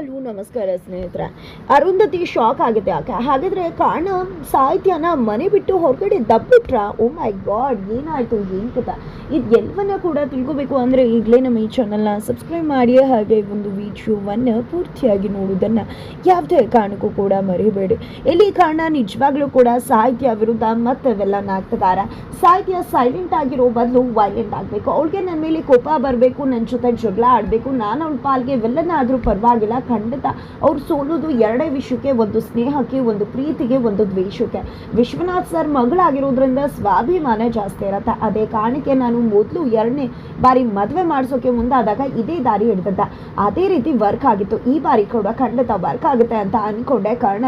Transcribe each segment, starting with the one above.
Hello ನಮಸ್ಕಾರ ಸ್ನೇಹಿತರೆ. Arundhati shock ಆಗುತ್ತೆ ಯಾಕೆ? ಹಾಗಾದ್ರೆ ಕಾರಣ ಸಾಹಿತ್ಯನ ಮನೆ ಬಿಟ್ಟು ಹೊರಗಡೆ ದಬ್ಬಿಟ್ರ ಓ ಮೈ ಗಾಡ್ ಏನಾಯ್ತು, ಏನು ಕಥ? ಇದು ಎಲ್ಲವನ್ನ ಕೂಡ ತಿಳ್ಕೊಬೇಕು ಅಂದರೆ ಈಗಲೇ ನಮ್ಮ ಈ ಚಾನಲ್ನ ಸಬ್ಸ್ಕ್ರೈಬ್ ಮಾಡಿ, ಹಾಗೆ ಒಂದು ವಿಡಿಯೋವನ್ನು ಪೂರ್ತಿಯಾಗಿ ನೋಡುವುದನ್ನ ಯಾವುದೇ ಕಾರಣಕ್ಕೂ ಕೂಡ ಮರೆಯಬೇಡಿ ಇಲ್ಲಿ ಕಾರಣ ನಿಜವಾಗ್ಲೂ ಕೂಡ ಸಾಹಿತ್ಯ ವಿರುದ್ಧ ಮತ್ತವೆಲ್ಲ ನಾಗ್ತದಾರ ಸಾಹಿತ್ಯ ಸೈಲೆಂಟ್ ಆಗಿರೋ ಬದಲು ವೈಲೆಂಟ್ ಆಗಬೇಕು. ಅವಳಿಗೆ ನನ್ನ ಮೇಲೆ ಕೋಪ ಬರಬೇಕು ನನ್ನ ಜೊತೆ ಜಗಳ ಆಡಬೇಕು, ನಾನು ಅವ್ಳ ಪಾಲ್ಗೆ ಇವೆಲ್ಲನ ಆದರೂ ಪರವಾಗಿಲ್ಲ ಖಂಡಿತ ಅವ್ರು ಸೋಲೋದು ಎರಡೇ ವಿಷಯಕ್ಕೆ ಒಂದು ಸ್ನೇಹಕ್ಕೆ, ಒಂದು ಪ್ರೀತಿಗೆ, ಒಂದು ದ್ವೇಷಕ್ಕೆ. ವಿಶ್ವನಾಥ್ ಸರ್ ಮಗಳಾಗಿರೋದ್ರಿಂದ ಸ್ವಾಭಿಮಾನ ಜಾಸ್ತಿ ಇರತ್ತೆ. ಅದೇ ಕಾರಣಕ್ಕೆ ನಾನು ಮೊದಲು ಎರಡನೇ ಬಾರಿ ಮದುವೆ ಮಾಡಿಸೋಕೆ ಮುಂದಾದಾಗ ಇದೇ ದಾರಿ ಹಿಡ್ದದ್ದ. ಅದೇ ರೀತಿ ವರ್ಕ್ ಆಗಿತ್ತು. ಈ ಬಾರಿ ಕೂಡ ಖಂಡಿತ ವರ್ಕ್ ಆಗುತ್ತೆ ಅಂತ ಅನ್ಕೊಂಡೆ. ಕಾರಣ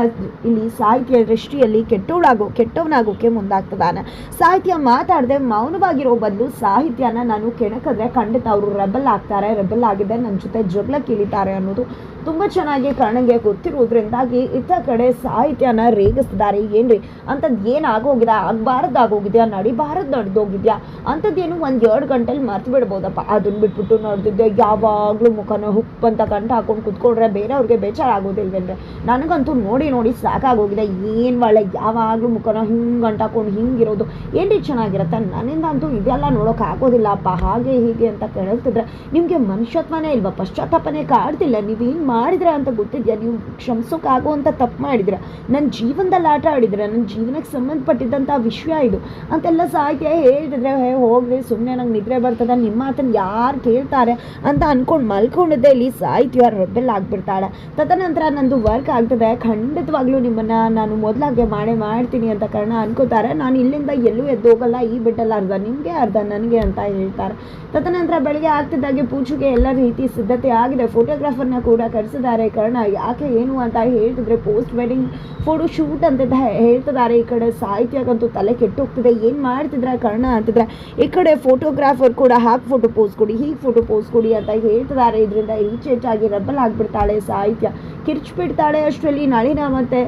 ಇಲ್ಲಿ ಸಾಹಿತ್ಯ ದೃಷ್ಟಿಯಲ್ಲಿ ಕೆಟ್ಟವಳಾಗೋ ಕೆಟ್ಟವನಾಗೋಕೆ ಮುಂದಾಗ್ತದಾನೆ ಸಾಹಿತ್ಯ ಮಾತಾಡದೆ ಮೌನವಾಗಿರೋ ಬದಲು ಸಾಹಿತ್ಯನ ನಾನು ಕೆಣಕದ್ರೆ ಖಂಡಿತ ಅವರು ರೆಬಲ್ ಆಗ್ತಾರೆ. ರೆಬಲ್ ಆಗಿದೆ. ನನ್ನ ಜೊತೆ ಜಗಳ ಕೀಳಿತಾರೆ ಅನ್ನೋದು ತುಂಬ ಚೆನ್ನಾಗಿ ಕಣ್ಣಿಗೆ ಗೊತ್ತಿರೋದ್ರಿಂದಾಗಿ ಇತ್ತ ಕಡೆ ಸಾಹಿತ್ಯನ ರೇಗಿಸ್ತಿದ್ದಾರೆ. ಏನ್ರಿ? ಅಂಥದ್ದು ಏನು ಆಗೋಗಿದೆ ಆಗಬಾರ್ದು ಆಗೋಗಿದ್ಯಾ ನಡಿಬಾರದು ನಡೆದೋಗಿದ್ಯಾ? ಅಂಥದ್ದೇನು ಒಂದು ಎರಡು ಗಂಟೆಲಿ ಮರ್ತು ಬಿಡ್ಬೋದಪ್ಪ. ಅದನ್ನು ಬಿಟ್ಬಿಟ್ಟು ನಡೆದಿದ್ದೆ. ಯಾವಾಗಲೂ ಮುಖನ ಹುಪ್ಪು ಅಂತ ಕಂಠ ಹಾಕೊಂಡು ಕುತ್ಕೊಂಡ್ರೆ ಬೇರೆಯವ್ರಿಗೆ ಬೇಜಾರಾಗೋದಿಲ್ವೇನ್ರೆ? ನನಗಂತೂ ನೋಡಿ ನೋಡಿ ಸಾಕಾಗೋಗಿದೆ. ಏನು ಒಳ್ಳೆ ಯಾವಾಗಲೂ ಮುಖನ ಹಿಂಗೆ ಗಂಟ ಹಾಕೊಂಡು ಹಿಂಗಿರೋದು. ಏನ್ರಿ ಚೆನ್ನಾಗಿರುತ್ತೆ? ನನ್ನಿಂದ ಅಂತೂ ಇದೆಲ್ಲ ನೋಡೋಕೆ ಆಗೋದಿಲ್ಲಪ್ಪ. ಹಾಗೆ ಹೀಗೆ ಅಂತ ಕೇಳ್ತಿದ್ರೆ ನಿಮಗೆ ಮನುಷ್ಯತ್ವನೇ ಇಲ್ವಾ? ಪಶ್ಚಾತ್ತಾಪನೇ ಕಾಡ್ತಿಲ್ಲ. ನೀವೇನು ಮಾಡಿದ್ರೆ ಅಂತ ಗೊತ್ತಿದ್ಯಾ? ನೀವು ಕ್ಷಮಿಸೋಕ್ಕಾಗುವಂಥ ತಪ್ಪು ಮಾಡಿದ್ರ. ನನ್ನ ಜೀವನದಲ್ಲಿ ಆಟ ಆಡಿದ್ರೆ ನನ್ನ ಜೀವನಕ್ಕೆ ಸಂಬಂಧಪಟ್ಟಿದ್ದಂಥ ವಿಷಯ ಇದು. ಅಂತೆಲ್ಲ ಸಾಹಿತ್ಯ ಹೇಳಿದ್ರೆ, ಹೇ, ಹೋಗ್ರಿ ಸುಮ್ಮನೆ ನಂಗೆ ನಿದ್ರೆ ಬರ್ತದೆ ನಿಮ್ಮ ಮಾತನ್ನು ಯಾರು ಕೇಳ್ತಾರೆ ಅಂತ ಅಂದ್ಕೊಂಡು ಮಲ್ಕೊಂಡಿದ್ದೆ ಇಲ್ಲಿ. ಸಾಹಿತ್ಯ ರೆಬೆಲ್ ಆಗಿಬಿಡ್ತಾಳೆ. ತದನಂತರ ನಂದು ವರ್ಕ್ ಆಗ್ತದೆ, ಖಂಡಿತವಾಗ್ಲೂ ನಿಮ್ಮನ್ನು ನಾನು ಮೊದಲಾಗೆ ಮಾಡೇ ಮಾಡ್ತೀನಿ ಅಂತ ಕಾರಣ ಅನ್ಕೋತಾರೆ. ನಾನು ಇಲ್ಲಿಂದ ಎಲ್ಲೂ ಎದ್ದು ಹೋಗಲ್ಲ, ಈ ಬಿಟ್ಟಲ್ಲ ಅರ್ಧ ನಿಮಗೆ, ಅರ್ಧ ನನಗೆ ಅಂತ ಹೇಳ್ತಾರೆ. ತದನಂತರ ಬೆಳಗ್ಗೆ ಆಗ್ತಿದ್ದಾಗೆ ಪೂಜೆಗೆ ಎಲ್ಲ ರೀತಿ ಸಿದ್ಧತೆ ಆಗಿದೆ. ಫೋಟೋಗ್ರಾಫರ್ನ ಕೂಡ ಕರೆಸಿದ್ದಾರೆ ಕಾರಣ ಯಾಕೆ ಏನು ಅಂತ ಹೇಳ್ತಿದ್ರೆ ಪೋಸ್ಟ್ ವೆಡ್ಡಿಂಗ್ ಫೋಟೋ ಶೂಟ್ ಅಂತ ಹೇಳ್ತಿದ್ದಾರೆ. ಈ ಕಡೆ ಸಾಹಿತ್ಯಕ್ಕಂತೂ ತಲೆ ಕೆಟ್ಟು ಹೋಗ್ತಿದೆ. ಏನು ಮಾಡ್ತಿದ್ರೆ? ಕಾರಣ ಅಂತಿದ್ರೆ, ಈ ಕಡೆ ಫೋಟೋಗ್ರಾಫರ್ ಕೂಡ ಹಾಕಿ ಫೋಟೋ ಪೋಸ್ ಕೊಡಿ, ಹೀಗೆ ಫೋಟೋ ಪೋಸ್ ಕೊಡಿ ಅಂತ ಹೇಳ್ತಿದ್ದಾರೆ. ಇದರಿಂದ ರೀಚ್ ಹೆಚ್ಚಾಗಿ ರಬ್ಬಲ್ ಆಗಿಬಿಡ್ತಾಳೆ ಸಾಹಿತ್ಯ. ಕಿರ್ಚ್ಬಿಡ್ತಾಳೆ ಅಷ್ಟರಲ್ಲಿ ನಳಿನ ಮತ್ತು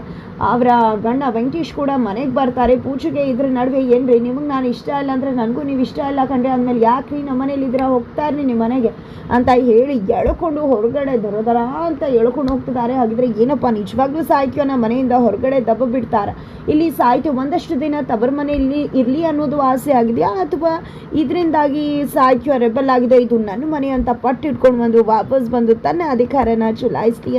ಅವರ ಗಂಡ ವೆಂಕಟೇಶ್ ಕೂಡ ಮನೆಗೆ ಬರ್ತಾರೆ. ಪೂಜೆಗೆ ಇದ್ರ ನಡುವೆ, ಏನ್ರಿ, ನಿಮಗೆ ನಾನು ಇಷ್ಟ ಇಲ್ಲ ಅಂದರೆ ನನಗೂ ನೀವು ಇಷ್ಟ ಇಲ್ಲ ಕಂಡ್ರೆ ಆಮೇಲೆ ಯಾಕೆ ರೀ ನಮ್ಮ ಮನೇಲಿ ಇದ್ರೆ ಹೋಗ್ತಾ ಇರ್ರಿ ನಿಮ್ಮ ಮನೆಗೆ? ಅಂತ ಹೇಳಿ ಎಳ್ಕೊಂಡು ಹೊರಗಡೆ ದರ ಅಂತ ಎಳ್ಕೊಂಡು ಹೋಗ್ತಿದ್ದಾರೆ. ಹಾಗಿದ್ರೆ ಏನಪ್ಪ, ನಿಜವಾಗ್ಲೂ ಸಾಹಿತ್ಯನ ಮನೆಯಿಂದ ಹೊರಗಡೆ ದಬ್ಬ ಬಿಡ್ತಾರೆ? ಇಲ್ಲಿ ಸಾಹಿತ್ಯ ಒಂದಷ್ಟು ದಿನ ತವರ ಮನೆಯಲ್ಲಿ ಇರಲಿ ಅನ್ನೋದು ಆಸೆ ಆಗಿದೆಯಾ ಅಥವಾ ಇದರಿಂದಾಗಿ ಸಾಹಿತ್ಯ ರೆಬಲ್ ಆಗಿದೆ? ಇದು ನನ್ನ ಮನೆ ಅಂತ ಪಟ್ಟು ಇಟ್ಕೊಂಡು ಬಂದು ವಾಪಸ್ ಬಂದು ತನ್ನ ಅಧಿಕಾರನ ಚಲಾಯಿಸಲಿ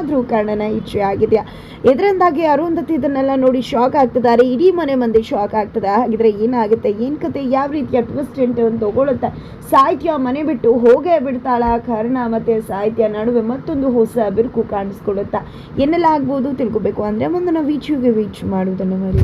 ಅನ್ನೋದೇನಾದರೂ ಕಾರಣನ ಇಚ್ಛೆ ಆಗಿದೆಯಾ? ಇದರಿಂದಾಗಿ ಅರುಂಧತಿ ಇದನ್ನೆಲ್ಲ ನೋಡಿ ಶಾಕ್ ಆಗ್ತಿದ್ದಾರೆ. ಇಡೀ ಮನೆ ಮಂದಿ ಶಾಕ್ ಆಗ್ತದೆ. ಹಾಗಿದ್ರೆ ಏನಾಗುತ್ತೆ? ಏನು ಕತೆ? ಯಾವ ರೀತಿಯ ಟ್ವಿಸ್ಟ್ ಅಂತ ತಗೊಳುತ್ತೆ ಸಾಹಿತ್ಯ ಮನೆ ಬಿಟ್ಟು ಹೋಗೇ ಬಿಡ್ತಾಳ? ಕರ್ಣ ಮತ್ತೆ ಸಾಹಿತ್ಯ ನಡುವೆ ಮತ್ತೊಂದು ಹೊಸ ಬಿರುಕು ಕಾಣಿಸ್ಕೊಳ್ಳುತ್ತಾ? ಏನೆಲ್ಲ ಆಗ್ಬೋದು ತಿಳ್ಕೊಬೇಕು ಅಂದರೆ ನಾವು ವೀಚುಗೆ ವೀಚ್ ಮಾಡುವುದನ್ನು ಮರಿ